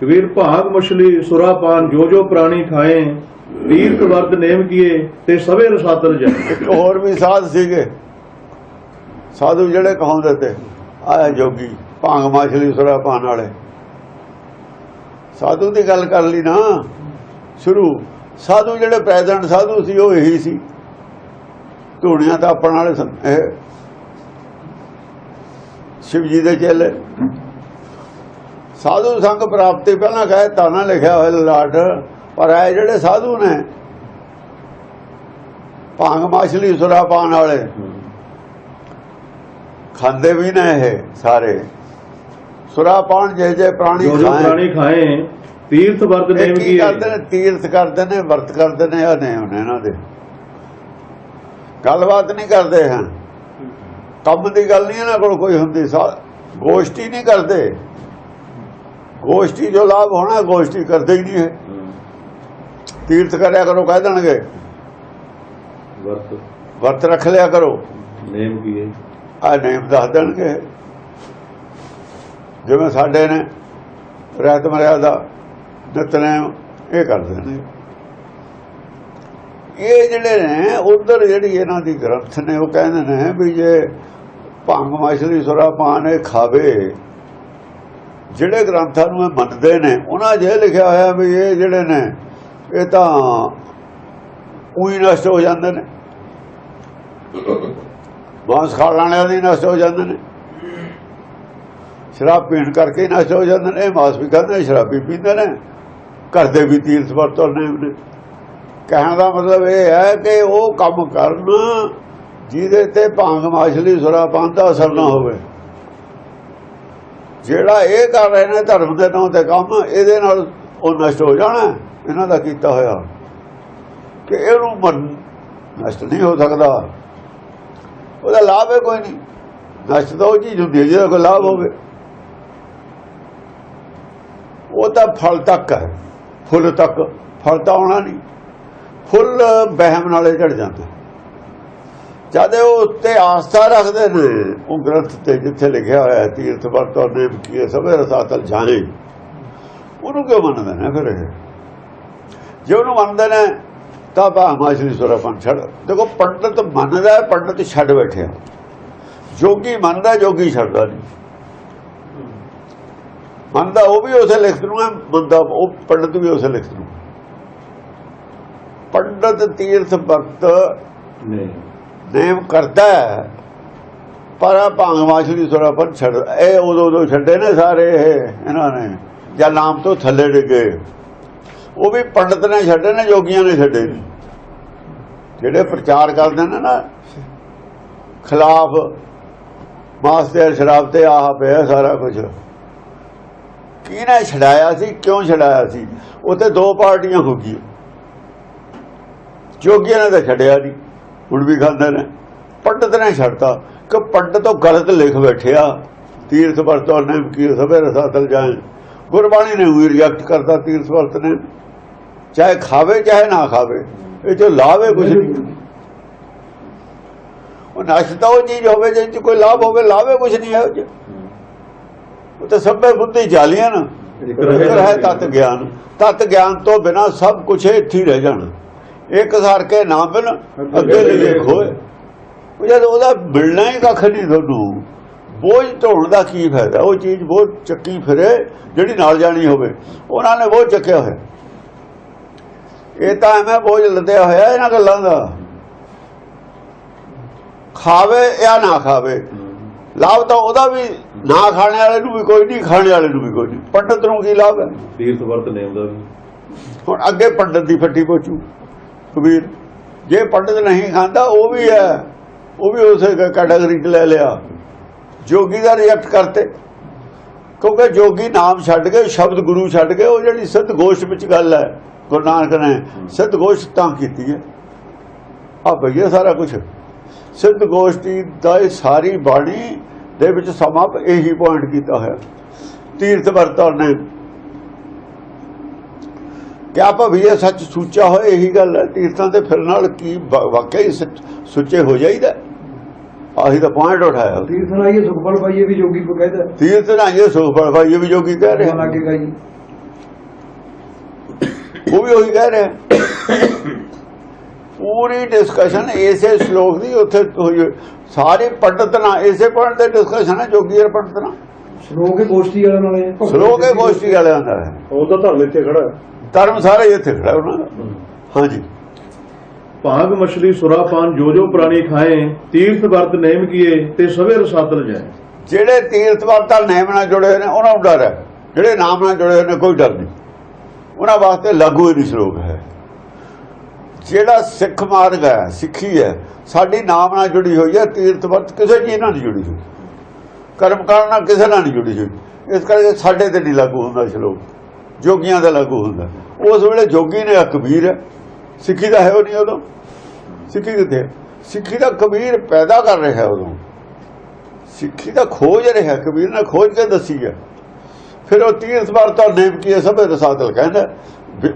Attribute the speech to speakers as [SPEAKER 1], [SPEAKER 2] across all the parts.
[SPEAKER 1] ਕਬੀਰ ਭਾਗ ਮਛਲੀ ਸੁਰਾਪਾਨ ਜੋ ਜੋ ਪ੍ਰਾਣੀ ਖਾਏ, ਤੀਰਥ ਵਰਦ ਨੇਮ ਕੀਏ ਤੇ ਸਵੇ ਰਸਾਤਲ ਜਾਏ।
[SPEAKER 2] ਹੋਰ ਵੀ ਸਾਧ ਸੀਗੇ। ਸਾਧੂ ਜਿਹੜੇ ਕਹਾਉਂਦੇ ਤੇ ਆਇਆ ਜੋਗੀ, ਭਾਂਗ ਮਾਛਲੀ ਸੁਰਾ ਪਾਣ ਵਾਲੇ। ਸਾਧੂ ਦੀ ਗੱਲ ਕਰ ਲਈ ਨਾ। ਸ਼ੁਰੂ, ਸਾਧੂ ਜਿਹੜੇ ਪ੍ਰੈਜ਼ੈਂਟ ਸਾਧੂ ਸੀ, ਉਹ ਇਹੀ ਸੀ। ਧੂਣੀਆਂ ਤਾਂ ਆਪਣ ਵਾਲੇ ਸਨ, ਇਹ। ਸ਼ਿਵ ਜੀ ਦੇ ਚੇਲੇ। ਸਾਧੂ ਸੰਗ ਪ੍ਰਾਪਤੀ ਪਹਿਲਾਂ ਕਹੇ ਤਾਂ ਨਾ ਲਿਖਿਆ ਹੋਇਆ ਲਾਟ ਪਰ ਇਹ ਜਿਹੜੇ ਸਾਧੂ ਨੇ ਭਾਂਗ ਮਾਛਲੀ ਸੁਰਾ ਪਾਣ ਵਾਲੇ ਖਾਂਦੇ ਵੀ ਨੇ ਇਹ ਸਾਰੇ। ਸੁਰਾ ਪਾਣ ਜੇ ਜੇ ਪ੍ਰਾਣੀ ਖਾਏ।
[SPEAKER 1] ਪ੍ਰਾਣੀ ਖਾਏ ਤੀਰਥ
[SPEAKER 2] ਇਹ
[SPEAKER 1] ਨੇਮ
[SPEAKER 2] ਕੀ ਕਰਦੇ ਨੇ? ਤੀਰਥ ਕਰਦੇ ਨੇ ਵਰਤ ਕਰਦੇ ਨੇ ਆ ਨੇ ਇਹਨਾਂ ਦੇ। ਗੱਲਬਾਤ ਨਹੀਂ ਕਰਦੇ ਹਨ। ਕੰਮ ਦੀ ਗੱਲ ਨਹੀਂ ਇਹਨਾਂ ਕੋਲ ਕੋਈ ਹੁੰਦੀ ਗੋਸ਼ਟੀ ਨਹੀਂ ਕਰਦੇ। ਗੋਸ਼ਟੀ ਜੋ ਲਾਭ ਹੋਣਾ ਗੋਸ਼ਟੀ ਕਰਦੇ ਹੀ ਨਹੀਂ ਹੈ ਤੀਰਥ ਕਰਿਆ ਕਰੋ ਕਹਿ ਦੇਣਗੇ।
[SPEAKER 1] ਵਰਤ।
[SPEAKER 2] ਵਰਤ ਰੱਖ ਲਿਆ ਕਰੋ।
[SPEAKER 1] ਨੇਮ ਕੀਏ
[SPEAKER 2] ਆ ਨੇਮ ਦੱਸ ਦੇਣਗੇ। ਜਿਵੇਂ ਸਾਡੇ ਨੇ ਰਹਿਤ ਮਰਿਆਦਾ ਨਿਤਨੇਮ ਇਹ ਕਰਦੇ ਨੇ ਇਹ ਜਿਹੜੇ ਨੇ ਉਧਰ ਜਿਹੜੀ ਇਹਨਾਂ ਦੀ ਗ੍ਰੰਥ ਨੇ ਉਹ ਕਹਿੰਦੇ ਨੇ ਵੀ ਜੇ ਭੰਗ ਮਛਲੀ ਸੁਰਾ ਇਹ ਖਾਵੇ ਜਿਹੜੇ ਗ੍ਰੰਥਾਂ ਨੂੰ ਇਹ ਮੰਨਦੇ ਨੇ, ਉਹਨਾਂ 'ਚ ਇਹ ਲਿਖਿਆ ਹੋਇਆ ਵੀ ਇਹ ਜਿਹੜੇ ਨੇ, ਇਹ ਤਾਂ ਉਹੀ ਨਸ਼ਟ ਹੋ ਜਾਂਦੇ ਨੇ। ਮਾਂਸ ਖਾਣ ਵਾਲਿਆਂ ਦੀ ਨਸ਼ਟ ਹੋ ਜਾਂਦੇ ਨੇ। ਸ਼ਰਾਬ ਪੀਣ ਕਰਕੇ ਨਸ਼ਟ ਹੋ ਜਾਂਦੇ ਨੇ। ਇਹ ਮਾਂਸ ਵੀ ਖਾਂਦੇ ਨੇ, ਸ਼ਰਾਬੀ ਪੀਂਦੇ ਨੇ। ਕਰਦੇ ਵੀ ਤੀਰਥ ਵਰਤੋਂ ਨੇ। ਕਹਿਣ ਦਾ ਮਤਲਬ ਇਹ ਹੈ ਕਿ ਉਹ ਕੰਮ ਕਰਨ ਜਿਹਦੇ ਤੇ ਭਾਂਗ ਮਾਛਲੀ ਸੁਰਾਪਾਨ ਦਾ ਅਸਰ ਨਾ ਹੋਵੇ। ਜਿਹੜਾ ਇਹ ਕਰ ਰਹੇ ਨੇ ਧਰਮ ਦੇ ਨਾਂ ਤੇ ਕੰਮ, ਇਹਦੇ ਨਾਲ ਉਹ ਨਸ਼ਟ ਹੋ ਜਾਣਾ। ਇਹਨਾਂ ਦਾ ਕੀਤਾ ਹੋਇਆ। ਕਿ ਇਹਨੂੰ ਮਨ ਨਸ਼ਟ ਨਹੀਂ ਹੋ ਸਕਦਾ। ਉਹਦਾ ਲਾਭ ਹੈ ਕੋਈ ਨਹੀਂ। ਨਸ਼ਟ ਤਾਂ ਉਹ ਚੀਜ਼ ਹੁੰਦੀ ਹੈ, ਜਿਹਦਾ ਕੋਈ ਲਾਭ ਹੋਵੇ। ਉਹ ਤਾਂ ਫਲ ਤੱਕ ਹੈ। ਫੁੱਲ ਤੱਕ। ਫਲ ਤਾਂ ਆਉਣਾ ਨਹੀਂ। ਫੁੱਲ ਬਹਿਮ ਨਾਲੇ ਚੜ ਜਾਂਦਾ। ਜਦ ਉਹ ਉੱਤੇ ਆਸਥਾ ਰੱਖਦੇ ਨੇ, ਉਹ ਗ੍ਰੰਥ ਤੇ ਜਿੱਥੇ ਲਿਖਿਆ ਹੋਇਆ ਹੈ, ਤੀਰਥ ਵਰਤੋਂ ਨੇਮ ਕੀਏ ਸਭੇ ਰਸਾਤਲ ਜਾਣੇ। ਉਹਨੂੰ ਕਿਉਂ ਮੰਨਦੇ ਨੇ ਫਿਰ ਜੇ ਉਹਨੂੰ ਮੰਨਦੇ ਨੇ, ਤਾਂ ਬਾ ਮਾਸ਼ਰੀ ਸੁਰਪਨ ਛੱਡ। ਦੇਖੋ, ਪੰਡਤ ਮੰਨਦਾ ਪੰਡਤ ਛੱਡ ਬੈਠਿਆ ਜੋਗੀ ਮੰਨਦਾ, ਜੋਗੀ ਛੱਡਦਾ ਨਹੀਂ। ਮੰਨਦਾ ਉਹ ਵੀ ਉਸੇ ਲਿਖਤ ਨੂੰ ਹੈ, ਮੰਨਦਾ ਉਹ ਪੰਡਤ ਵੀ ਉਸੇ ਲਿਖਤ ਨੂੰ। ਪੰਡਤ, ਤੀਰਥ ਵਰਤ
[SPEAKER 1] ਨਹੀਂ।
[SPEAKER 2] ਨੇਮ ਕਰਦਾ ਹੈ, ਪਰ ਆਹ ਭਾਂਗ ਮਾਛਲੀ ਸੁਰਾਪਨ ਛੱਡ ਇਹ ਉਦੋਂ ਉਦੋਂ ਛੱਡੇ ਨੇ ਸਾਰੇ ਇਹ ਇਹਨਾਂ ਨੇ। ਜਾਂ ਨਾਮ ਤੋਂ ਥੱਲੇ ਡਿੱਗੇ। ਉਹ ਵੀ ਪੰਡਤ ਨੇ ਛੱਡੇ ਨੇ ਜੋਗੀਆਂ ਨੇ ਛੱਡੇ ਨਹੀਂ ਜਿਹੜੇ ਪ੍ਰਚਾਰ ਕਰਦੇ ਨੇ ਨਾ ਖਿਲਾਫ ਮਾਸ ਤੇ ਸ਼ਰਾਬ ਤੇ ਆਹ ਪਿਆ ਸਾਰਾ ਕੁਝ ਕਿਹਨੇ ਛਡਾਇਆ ਸੀ ਕਿਉਂ ਛਡਾਇਆ ਸੀ? ਉੱਥੇ ਦੋ ਪਾਰਟੀਆਂ ਹੋ ਗਈਆਂ। ਜੋਗੀਆਂ ਨੇ ਤਾਂ ਛੱਡਿਆ ਨਹੀਂ ਹੁਣ ਵੀ ਖਾਂਦੇ ਨੇ। ਪੰਡਤ ਨੇ ਛੱਡਤਾ। ਕਿ ਪੰਡਤ ਤੋਂ ਗਲਤ ਲਿਖ ਬੈਠਿਆ ਤੀਰਥ ਵਰਤੋਂ ਨੇ ਕੀ ਸਭੇ ਰਸਾਤਲ ਜਾਏ। ਗੁਰਬਾਣੀ ਨੇ ਵੀ ਰਿਜੈਕਟ ਕਰਤਾ ਤੀਰਥ ਵਰਤ ਨੇ। ਚਾਹੇ ਖਾਵੇ ਚਾਹੇ ਨਾ ਖਾਵੇ। ਇਹ ਜੋ ਹੈ ਕੁਝ ਨਹੀਂ। ਉਹ ਨਸ਼ਟ ਤਾਂ ਉਹ ਚੀਜ਼ ਹੋਵੇ ਚ ਕੋਈ ਲਾਭ ਹੋਵੇ ਹੈ ਕੁਝ ਨਹੀਂ ਹੈ ਉਹ ਤਾਂ ਸਭੇ ਬੁੱਧੀ ਜਾਲੀਆਂ ਨਾ।
[SPEAKER 1] ਇੱਕ
[SPEAKER 2] ਇੱਕ ਹੈ। ਤਤ ਗਿਆਨ। ਤਤ ਗਿਆਨ ਤੋਂ ਬਿਨਾ ਸਭ ਕੁਝ ਇੱਥੇ ਰਹਿ ਜਾਣਾ। ਇੱਕ ਸਰ ਕੇ ਨਾ ਬਿਨ ਅੱਗੇ ਦੇਖੋ ਜਦ ਉਹਦਾ ਮਿਲਣਾ ਹੀ ਕੱਖ ਨਹੀਂ ਤੁਹਾਨੂੰ ਬੋਝ ਢੋਣ ਦਾ ਕੀ ਫਾਇਦਾ? ਉਹ ਚੀਜ਼ ਬਹੁਤ ਚੱਕੀ ਫਿਰੇ ਜਿਹੜੀ ਨਾਲ ਜਾਣੀ ਹੋਵੇ। ਉਹਨਾਂ ਨੇ ਬਹੁਤ ਚੱਕਿਆ ਹੋਇਆ। ਇਹ ਤਾਂ ਐਵੇਂ ਬੋਝ ਲੱਦਿਆ ਹੋਇਆ ਇਹਨਾਂ ਗੱਲਾਂ ਦਾ। ਖਾਵੇ ਜਾਂ ਨਾ ਖਾਵੇ। ਲਾਭ ਤਾਂ ਉਹਦਾ ਵੀ ਨਾ ਖਾਣੇ ਵਾਲੇ ਨੂੰ ਵੀ ਕੋਈ ਨਹੀਂ ਖਾਣੇ ਵਾਲੇ ਨੂੰ ਵੀ ਕੋਈ ਨਹੀਂ। ਪੰਡਤ ਨੂੰ ਕੀ ਲਾਭ ਹੈ?
[SPEAKER 1] ਤੀਰਥ ਵਰਤ ਨੇਮ ਦਾ ਵੀ।
[SPEAKER 2] ਹੁਣ ਅੱਗੇ ਪੰਡਤ ਦੀ ਫੱਟੀ ਪੋਚੂ। ਕਬੀਰ, ਜੇ ਪੰਡਤ ਨਹੀਂ ਖਾਂਦਾ, ਉਹ ਵੀ ਹੈ। ਉਹ ਵੀ ਉਸੇ ਕੈਟਾਗਰੀ 'ਚ ਲੈ ਲਿਆ। ਜੋਗੀ ਦਾ ਰਿਐਕਟ ਕਰਤੇ। ਕਿਉਂਕਿ ਜੋਗੀ ਨਾਮ ਛੱਡ ਕੇ, ਸ਼ਬਦ ਗੁਰੂ ਛੱਡ ਕੇ, ਉਹ ਜਿਹੜੀ ਸਿੱਧ ਗੋਸ਼ਟ ਵਿੱਚ ਗੱਲ ਹੈ, ਗੁਰੂ ਨਾਨਕ ਨੇ, ਸਿੱਧ ਗੋਸ਼ਟ ਤਾਂ ਕੀਤੀ ਹੈ। ਆ ਭਈਆ ਸਾਰਾ ਕੁਝ ਸਿੱਧ ਗੋਸ਼ਟੀ ਦਾ ਇਹ ਸਾਰੀ ਬਾਣੀ ਦੇ ਵਿੱਚ ਸਮਾਪ ਇਹੀ ਪੁਆਇੰਟ ਕੀਤਾ ਹੋਇਆ। ਤੀਰਥ ਵਰਤੋਂ ਨੇ ਕਿਆ ਭਵੀਏ ਸੱਚ ਸੂਚਾ ਹੋਏ ਇਹੀ ਗੱਲ ਹੈ। ਤੀਰਥਾਂ ਤੇ ਫਿਰਨ ਨਾਲ ਕੀ ਵਾਕਿਆ ਹੀ ਸੱਚ- ਸੁੱਚੇ ਹੋ ਜਾਈਦਾ। ਆਹੀ ਤਾਂ ਪੁਆਇੰਟ ਉਠਾਇਆ।
[SPEAKER 3] ਤੀਰਥ ਨਾਲ ਇਹ ਸੁਖਫਲ ਪਾਈਏ ਵੀ ਜੋਗੀ ਕੋ ਕਹਿੰਦਾ
[SPEAKER 2] ਤੀਰਥ ਨਾਲ ਇਹ ਸੁਖ ਫਲ ਭਾਈ ਇਹ ਵੀ ਜੋਗੀ ਕਹਿ ਰਹੇ।
[SPEAKER 3] ਲੱਗੇਗਾ ਜੀ।
[SPEAKER 2] ਉਹ ਵੀ ਉਹੀ ਕਹਿ ਰਿਹਾ। ਪੂਰੀ ਡਿਸਕਸ਼ਨ ਇਸੇ ਸ਼ਲੋਕ ਦੀ ਉੱਥੇ ਹੋਈ। ਸਾਰੇ ਪੰਡਤ ਨਾਲ ਇਸੇ ਪੁਆਇੰਟ ਤੇ ਡਿਸਕਸ਼ਨ ਹੈ ਜੋਗੀ ਔਰ ਪੰਡਤ ਨਾਲ
[SPEAKER 3] ਸ਼ਲੋਕ ਗੋਸ਼ਟੀ ਵਾਲਿਆਂ ਨਾਲ ਹੈ।
[SPEAKER 2] ਸ਼ਲੋਕ ਹੈ ਗੋਸ਼ਟੀ ਵਾਲਿਆਂ ਦਾ ਹੈ।
[SPEAKER 1] ਉਹ ਤਾਂ ਧਰਮ ਇੱਥੇ ਖੜਾ ਹੈ।
[SPEAKER 2] ਧਰਮ ਸਾਰਾ ਇੱਥੇ ਖੜਾ ਉਹਨਾਂ ਦਾ। ਹਾਂਜੀ।
[SPEAKER 1] ਭਾਗ ਮਛਲੀ ਸੁਰਾਪਾਨ ਜੋ ਜੋ ਪ੍ਰਾਣੀ ਖਾਏ ਤੀਰਥ ਵਰਤ ਨੇਮ ਕੀਏ ਤੇ ਸਵੇ ਰਸਾਤਲ ਜਾਏ।
[SPEAKER 2] ਜਿਹੜੇ ਤੀਰਥ ਵਰਤਾਂ ਨੇਮ ਨਾਲ ਜੁੜੇ ਹੋਏ ਨੇ ਉਹਨਾਂ ਨੂੰ ਡਰ ਹੈ। ਜਿਹੜੇ ਨਾਮ ਨਾਲ ਜੁੜੇ ਹੋਏ ਨੇ ਕੋਈ ਡਰ ਨਹੀਂ। ਉਹਨਾਂ ਵਾਸਤੇ ਲਾਗੂ ਹੀ ਨਹੀਂ ਸ਼ਲੋਕ ਹੈ। ਜਿਹੜਾ ਸਿੱਖ ਮਾਰਗ ਹੈ ਸਿੱਖੀ ਹੈ ਸਾਡੀ ਨਾਮ ਨਾਲ ਜੁੜੀ ਹੋਈ ਹੈ ਤੀਰਥ ਵਰਤ ਕਿਸੇ ਚੀਜ਼ ਨਾਲ ਨਹੀਂ ਜੁੜੀ ਹੋਈ। ਕਰਮ ਕਾਂਡ ਨਾਲ ਕਿਸੇ ਨਾਲ ਨਹੀਂ ਜੁੜੀ ਹੋਈ। ਇਸ ਕਰਕੇ ਸਾਡੇ ਤੇ ਨਹੀਂ ਲਾਗੂ ਹੁੰਦਾ ਸ਼ਲੋਕ। ਜੋਗੀਆਂ ਦਾ ਲਾਗੂ ਹੁੰਦਾ। ਉਸ ਵੇਲੇ ਜੋਗੀ ਨੇ ਕਬੀਰ ਹੈ ਸਿੱਖੀ ਦਾ ਹੈ ਉਹ ਨਹੀਂ ਉਦੋਂ? ਸਿੱਖੀ ਕਿੱਥੇ? ਸਿੱਖੀ ਦਾ ਕਬੀਰ ਪੈਦਾ ਕਰ ਰਿਹਾ ਉਦੋਂ। ਸਿੱਖੀ ਦਾ ਖੋਜ ਰਿਹਾ ਕਬੀਰ ਨੇ ਖੋਜ ਕੇ ਦੱਸੀ ਹੈ। ਫਿਰ ਉਹ ਤੀਰਥ ਵਰਤਾ ਨੇਮ ਕੀ ਸਭੇ ਰਸਾਤਲ ਕਹਿੰਦਾ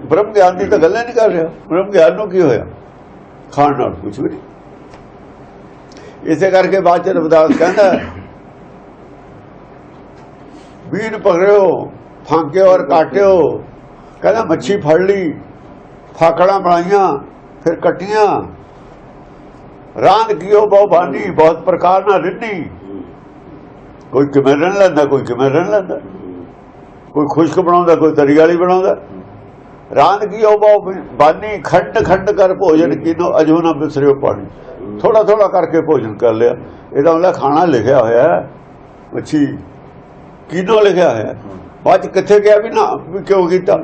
[SPEAKER 2] ਬ੍ਰਹਮ ਗਿਆਨ ਦੀ ਤਾਂ ਗੱਲ ਨਹੀਂ ਕਰ ਰਿਹਾ। ਬ੍ਰਹਮ ਗਿਆਨ ਨੂੰ ਕੀ ਹੋਇਆ? ਖਾਣ ਨਾਲ ਕੁਝ ਵੀ ਨਹੀਂ। ਇਸੇ ਕਰਕੇ ਬਾਅਦ ਚ ਰਵਿਦਾਸ ਕਹਿੰਦਾ, ਵੀਰ ਪਕੜਿਓ ਫਾਂਕਿਓ ਔਰ ਕਾਟਿਓ। ਕਹਿੰਦਾ ਮੱਛੀ ਫੜ ਲਈ, ਫਾਕੜਾਂ ਬਣਾਈਆਂ, ਫਿਰ ਕੱਟੀਆਂ। ਰਾਂਦ ਕੀਓ ਬਹੁ ਬਾਨੀ, ਬਹੁਤ ਪ੍ਰਕਾਰ ਨਾਲ ਰਿੰਨੀ। ਕੋਈ ਕਿਵੇਂ ਰਹਿਣ ਲੈਂਦਾ, ਕੋਈ ਕਿਵੇਂ ਰਹਿਣ ਲੈਂਦਾ। ਕੋਈ ਖੁਸ਼ਕ ਬਣਾਉਂਦਾ, ਕੋਈ ਤਰੀ ਵਾਲੀ ਬਣਾਉਂਦਾ। ਰਾਂਦ ਕੀਓ ਬਹੁ ਬਾਨੀ, ਖੰਡ ਖੰਡ ਕਰ ਭੋਜਨ ਕਿਨੋ, ਅਜੋ ਨਾ ਬਿਸਰਿਓ ਪਾਣੀ। ਥੋੜਾ ਥੋੜਾ ਕਰਕੇ ਭੋਜਨ ਕਰ ਲਿਆ। ਇਹਦਾ ਉਹਦਾ ਖਾਣਾ ਲਿਖਿਆ ਹੋਇਆ ਮੱਛੀ ਕਿਨੋ ਲਿਖਿਆ ਹੋਇਆ ਬਾਅਦ 'ਚ ਕਿੱਥੇ ਗਿਆ ਵੀ ਨਾ, ਵੀ ਕਿਉਂ ਕੀਤਾ?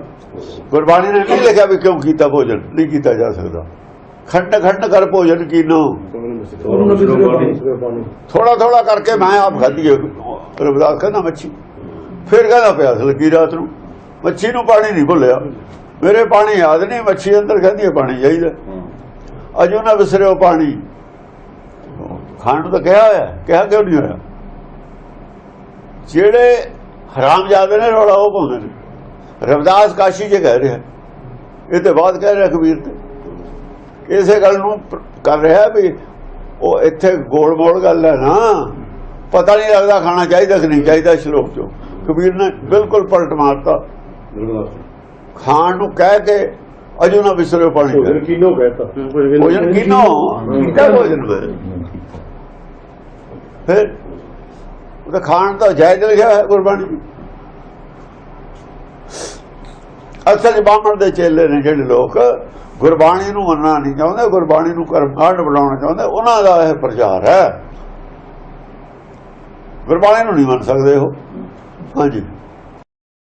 [SPEAKER 2] ਗੁਰਬਾਣੀ ਨੇ ਨਹੀਂ ਲਿਖਿਆ ਵੀ ਕਿਉਂ ਕੀਤਾ ਭੋਜਨ? ਨਹੀਂ ਕੀਤਾ ਜਾ ਸਕਦਾ। ਖੰਡ ਖੰਡ ਕਰ ਭੋਜਨ ਕੀਨੋ। ਥੋੜਾ ਥੋੜਾ ਕਰਕੇ ਮੈਂ ਆਪ ਖਾਧੀ ਹੈ। ਕਹਿੰਦਾ, ਮੱਛੀ। ਫਿਰ ਕਹਿੰਦਾ ਪਿਆਸ ਲੱਗੀ ਰਾਤ ਨੂੰ। ਮੱਛੀ ਨੂੰ ਪਾਣੀ ਨਹੀਂ ਭੁੱਲਿਆ। ਮੇਰੇ ਪਾਣੀ ਯਾਦ ਨਹੀਂ, ਮੱਛੀ ਅੰਦਰ ਕਹਿੰਦੀ ਹੈ, ਪਾਣੀ ਚਾਹੀਦਾ। ਅਜੂ ਨਾ ਵਿਸਰਿਓ ਪਾਣੀ। ਖਾਣ ਨੂੰ ਤਾਂ ਕਿਹਾ ਹੋਇਆ ਕਿਹਾ ਕਿਉਂ ਨਹੀਂ ਹੋਇਆ? ਜਿਹੜੇ ਹਰਾਮ ਜਾਦੇ ਨੇ ਰੌਲਾ ਉਹ ਪਾਉਂਦੇ ਨੇ। ਰਵਿਦਾਸ ਕਾਸ਼ੀ ਜੇ ਕਹਿ ਰਿਹਾ। ਇਹ ਤੇ ਬਾਅਦ ਕਹਿ ਰਿਹਾ ਕਬੀਰ ਤੇ। ਇਸੇ ਗੱਲ ਨੂੰ ਕਰ ਰਿਹਾ ਵੀ ਉਹ ਇੱਥੇ ਗੋਲ ਮੋਲ ਗੱਲ ਹੈ ਨਾ। ਪਤਾ ਨਹੀਂ ਲੱਗਦਾ ਖਾਣਾ ਚਾਹੀਦਾ ਕਿ ਨਹੀਂ ਚਾਹੀਦਾ ਸ਼ਲੋਕ ਚੋਂ। ਕਬੀਰ ਨੇ ਬਿਲਕੁਲ ਪਲਟ ਮਾਰਤਾ। ਖਾਣ ਨੂੰ ਕਹਿ ਕੇ ਅਜੂ ਨਾ ਵਿਸਰਿਓ ਪਾਣੀ
[SPEAKER 1] ਭੋਜਨ ਕੀਨੋ ਕਹਤਾ?
[SPEAKER 2] ਭੋਜਨ ਕਿਨੋ ਕੀਤਾ ਭੋਜਨ ਫਿਰ ਉਹ ਖਾਣ ਤਾਂ ਜਾਇਜ਼ ਲਿਖਿਆ ਹੈ ਗੁਰਬਾਣੀ ਵਿੱਚ। ਅਸਲ ਬਾਹਮਣ ਦੇ ਚੇਲੇ ਨੇ ਜਿਹੜੇ ਲੋਕ ਗੁਰਬਾਣੀ ਨੂੰ ਮੰਨਣਾ ਨਹੀਂ ਚਾਹੁੰਦੇ, ਗੁਰਬਾਣੀ ਨੂੰ ਕਰਮਕਾਂਡ ਬਣਾਉਣਾ ਚਾਹੁੰਦੇ, ਉਹਨਾਂ ਦਾ ਇਹ ਪ੍ਰਚਾਰ ਹੈ। ਗੁਰਬਾਣੀ ਨੂੰ ਨਹੀਂ ਮੰਨ ਸਕਦੇ ਉਹ। ਹਾਂਜੀ।